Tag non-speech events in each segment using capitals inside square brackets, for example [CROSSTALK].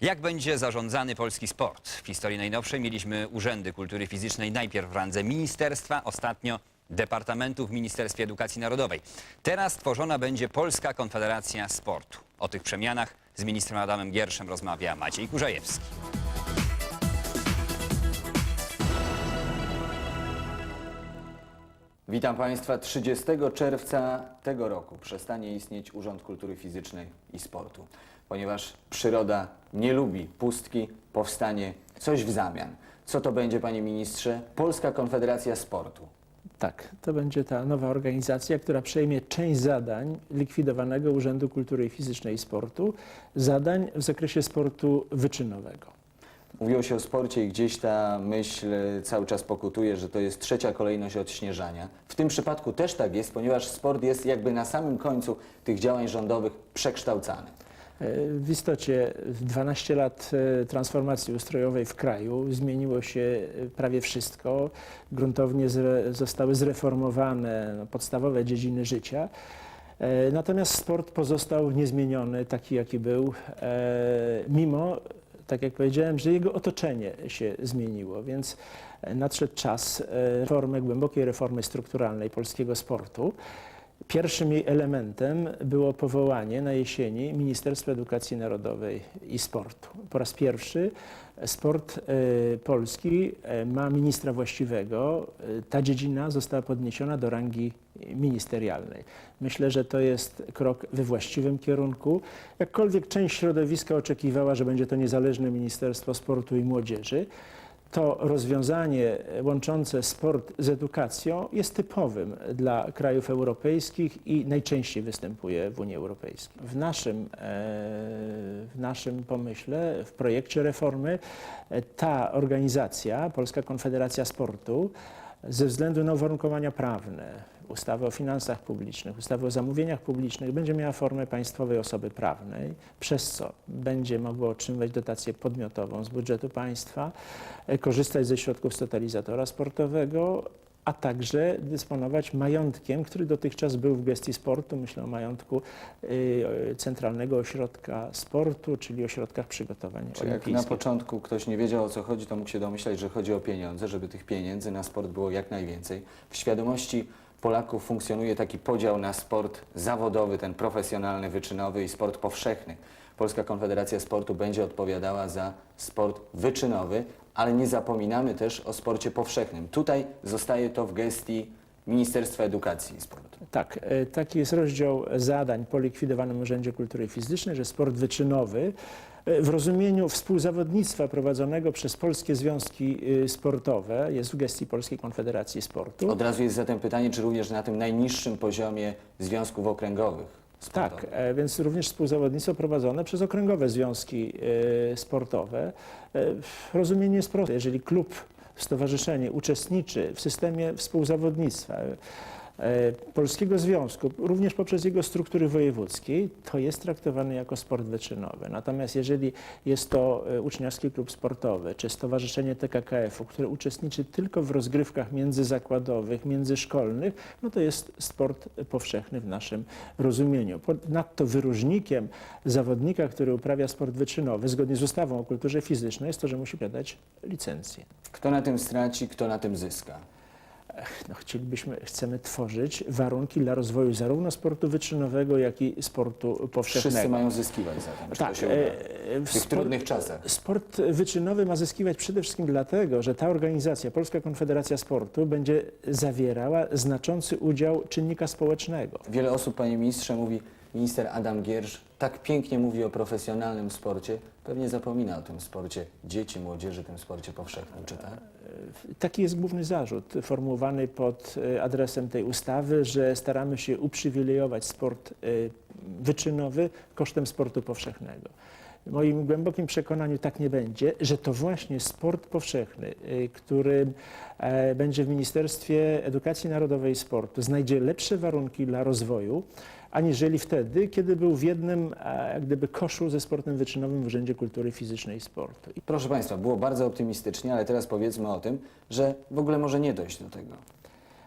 Jak będzie zarządzany polski sport? W historii najnowszej mieliśmy urzędy kultury fizycznej najpierw w randze ministerstwa, ostatnio Departamentu w Ministerstwie Edukacji Narodowej. Teraz tworzona będzie Polska Konfederacja Sportu. O tych przemianach z ministrem Adamem Gierszem rozmawia Maciej Kurzajewski. Witam Państwa. 30 czerwca tego roku przestanie istnieć Urząd Kultury Fizycznej i Sportu, ponieważ przyroda nie lubi pustki, powstanie coś w zamian. Co to będzie, Panie Ministrze? Polska Konfederacja Sportu. Tak, to będzie ta nowa organizacja, która przejmie część zadań likwidowanego Urzędu Kultury Fizycznej i Sportu, zadań w zakresie sportu wyczynowego. Mówiło się o sporcie i gdzieś ta myśl cały czas pokutuje, że to jest trzecia kolejność odśnieżania. W tym przypadku też tak jest, ponieważ sport jest jakby na samym końcu tych działań rządowych przekształcany. E, W istocie w 12 lat e, transformacji ustrojowej w kraju zmieniło się e, prawie wszystko. Gruntownie zre, zostały zreformowane podstawowe dziedziny życia. Natomiast sport pozostał niezmieniony, taki jaki był, mimo, tak jak powiedziałem, że jego otoczenie się zmieniło, więc nadszedł czas e, reformy, głębokiej reformy strukturalnej polskiego sportu. Pierwszym jej elementem było powołanie na jesieni Ministerstwa Edukacji Narodowej i Sportu. Po raz pierwszy sport e, polski e, ma ministra właściwego. E, Ta dziedzina została podniesiona do rangi ministerialnej. Myślę, że to jest krok we właściwym kierunku. Jakkolwiek część środowiska oczekiwała, że będzie to niezależne Ministerstwo Sportu i Młodzieży, to rozwiązanie łączące sport z edukacją jest typowym dla krajów europejskich i najczęściej występuje w Unii Europejskiej. W naszym, e, w naszym pomyśle, w projekcie reformy, e, ta organizacja, Polska Konfederacja Sportu, ze względu na uwarunkowania prawne, ustawy o finansach publicznych, ustawy o zamówieniach publicznych, będzie miała formę państwowej osoby prawnej, przez co będzie mogła otrzymywać dotację podmiotową z budżetu państwa, e, korzystać ze środków z totalizatora sportowego, a także dysponować majątkiem, który dotychczas był w gestii sportu. Myślę o majątku y, Centralnego Ośrodka Sportu, czyli ośrodkach przygotowań Czy jak na olimpijskich. początku ktoś nie wiedział o co chodzi, to mógł się domyślać, że chodzi o pieniądze, żeby tych pieniędzy na sport było jak najwięcej. W świadomości Polaków funkcjonuje taki podział na sport zawodowy, ten profesjonalny, wyczynowy i sport powszechny. Polska Konfederacja Sportu będzie odpowiadała za sport wyczynowy, ale nie zapominamy też o sporcie powszechnym. Tutaj zostaje to w gestii Ministerstwa Edukacji i Sportu. Tak, e, taki jest rozdział zadań po likwidowanym Urzędzie Kultury Fizycznej, że sport wyczynowy w rozumieniu współzawodnictwa prowadzonego przez polskie związki y, sportowe jest w gestii Polskiej Konfederacji Sportu. Od razu jest zatem pytanie, czy również na tym najniższym poziomie związków okręgowych Tak, sportowych. e, więc również współzawodnictwo prowadzone przez okręgowe związki e, sportowe. E, Rozumienie jest proste. Jeżeli klub, stowarzyszenie uczestniczy w systemie współzawodnictwa Polskiego Związku, również poprzez jego struktury wojewódzkiej, to jest traktowany jako sport wyczynowy. Natomiast jeżeli jest to e, uczniowski klub sportowy czy stowarzyszenie TKKF-u, które uczestniczy tylko w rozgrywkach międzyzakładowych, międzyszkolnych, no to jest sport powszechny w naszym rozumieniu. Ponadto wyróżnikiem zawodnika, który uprawia sport wyczynowy, zgodnie z ustawą o kulturze fizycznej, jest to, że musi posiadać licencję. Kto na tym straci, kto na tym zyska? No, chcielibyśmy, chcemy tworzyć warunki dla rozwoju zarówno sportu wyczynowego, jak i sportu powszechnego. Wszyscy mają zyskiwać zatem, Tak, to się e, uda? w tych spor- trudnych czasach. Sport wyczynowy ma zyskiwać przede wszystkim dlatego, że ta organizacja, Polska Konfederacja Sportu, będzie zawierała znaczący udział czynnika społecznego. Wiele osób, panie ministrze, mówi, minister Adam Giersz tak pięknie mówi o profesjonalnym sporcie, pewnie zapomina o tym sporcie dzieci, młodzieży, tym sporcie powszechnym, czy tak? Taki jest główny zarzut formułowany pod e, adresem tej ustawy, że staramy się uprzywilejować sport e, wyczynowy kosztem sportu powszechnego. Moim głębokim przekonaniu tak nie będzie, że to właśnie sport powszechny, e, który e, będzie w Ministerstwie Edukacji Narodowej i Sportu, znajdzie lepsze warunki dla rozwoju, aniżeli wtedy, kiedy był w jednym e, gdyby koszu ze sportem wyczynowym w Urzędzie Kultury Fizycznej i Sportu. Proszę państwa, było bardzo optymistycznie, ale teraz powiedzmy o tym, że w ogóle może nie dojść do tego.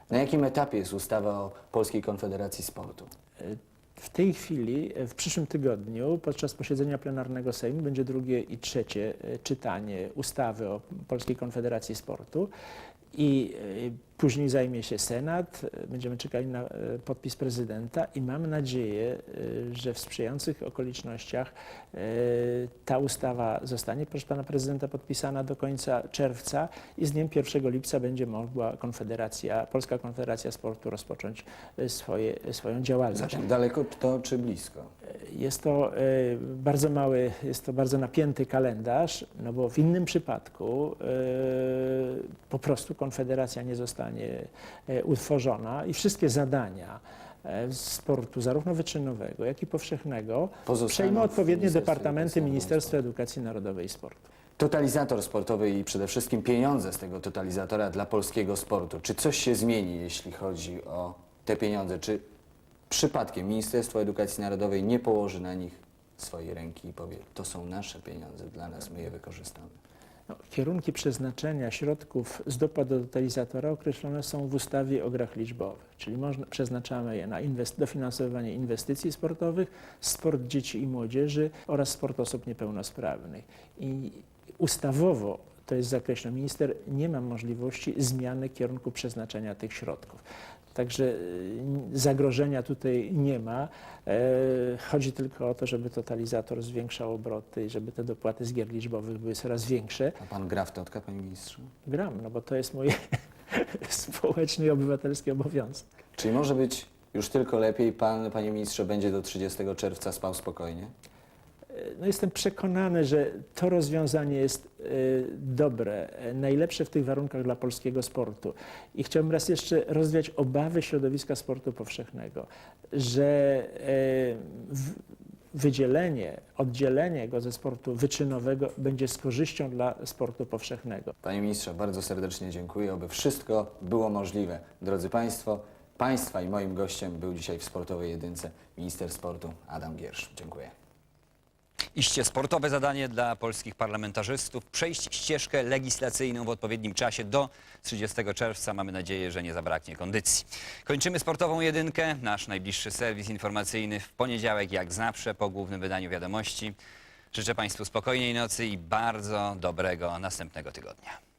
Na jakim etapie jest ustawa o Polskiej Konfederacji Sportu? W tej chwili, e, w przyszłym tygodniu, podczas posiedzenia plenarnego Sejmu będzie drugie i trzecie e, czytanie ustawy o Polskiej Konfederacji Sportu i e, później zajmie się Senat, e, będziemy czekali na e, podpis prezydenta i mam nadzieję, że w sprzyjających okolicznościach ta ustawa zostanie, proszę pana prezydenta, podpisana do końca czerwca i z dniem 1 lipca będzie mogła Konfederacja, Polska Konfederacja Sportu rozpocząć swoje, swoją działalność. Zatem daleko to czy blisko? Jest to e, bardzo mały, jest to bardzo napięty kalendarz, no bo w innym przypadku e, po prostu Konfederacja nie zostanie e, utworzona i wszystkie zadania sportu, zarówno wyczynowego, jak i powszechnego, przejmą odpowiednie departamenty Ministerstwa Edukacji Narodowej i Sportu. Totalizator sportowy i przede wszystkim pieniądze z tego totalizatora dla polskiego sportu. Czy coś się zmieni, jeśli chodzi o te pieniądze? Czy przypadkiem Ministerstwo Edukacji Narodowej nie położy na nich swojej ręki i powie, to są nasze pieniądze, dla nas, my je wykorzystamy? No, kierunki przeznaczenia środków z dopłat do totalizatora określone są w ustawie o grach liczbowych, czyli można, przeznaczamy je na inwest- dofinansowywanie inwestycji sportowych, sport dzieci i młodzieży oraz sport osób niepełnosprawnych. I ustawowo to jest zakreślone. Minister nie ma możliwości zmiany kierunku przeznaczenia tych środków. Także y, zagrożenia tutaj nie ma. E, Chodzi tylko o to, żeby totalizator zwiększał obroty i żeby te dopłaty z gier liczbowych były coraz większe. A pan gra w totka, panie ministrze? Gram, no bo to jest mój [LAUGHS] społeczny i obywatelski obowiązek. Czyli może być już tylko lepiej, pan, panie ministrze, będzie do 30 czerwca spał spokojnie? No jestem przekonany, że to rozwiązanie jest e, dobre, e, najlepsze w tych warunkach dla polskiego sportu. I chciałbym raz jeszcze rozwiać obawy środowiska sportu powszechnego, że e, wydzielenie, oddzielenie go ze sportu wyczynowego będzie z korzyścią dla sportu powszechnego. Panie ministrze, bardzo serdecznie dziękuję, aby wszystko było możliwe. Drodzy Państwo, Państwa i moim gościem był dzisiaj w Sportowej Jedynce minister sportu Adam Giersz. Dziękuję. Iście sportowe zadanie dla polskich parlamentarzystów. Przejść ścieżkę legislacyjną w odpowiednim czasie do 30 czerwca. Mamy nadzieję, że nie zabraknie kondycji. Kończymy sportową jedynkę. Nasz najbliższy serwis informacyjny w poniedziałek, jak zawsze, po głównym wydaniu wiadomości. Życzę Państwu spokojnej nocy i bardzo dobrego następnego tygodnia.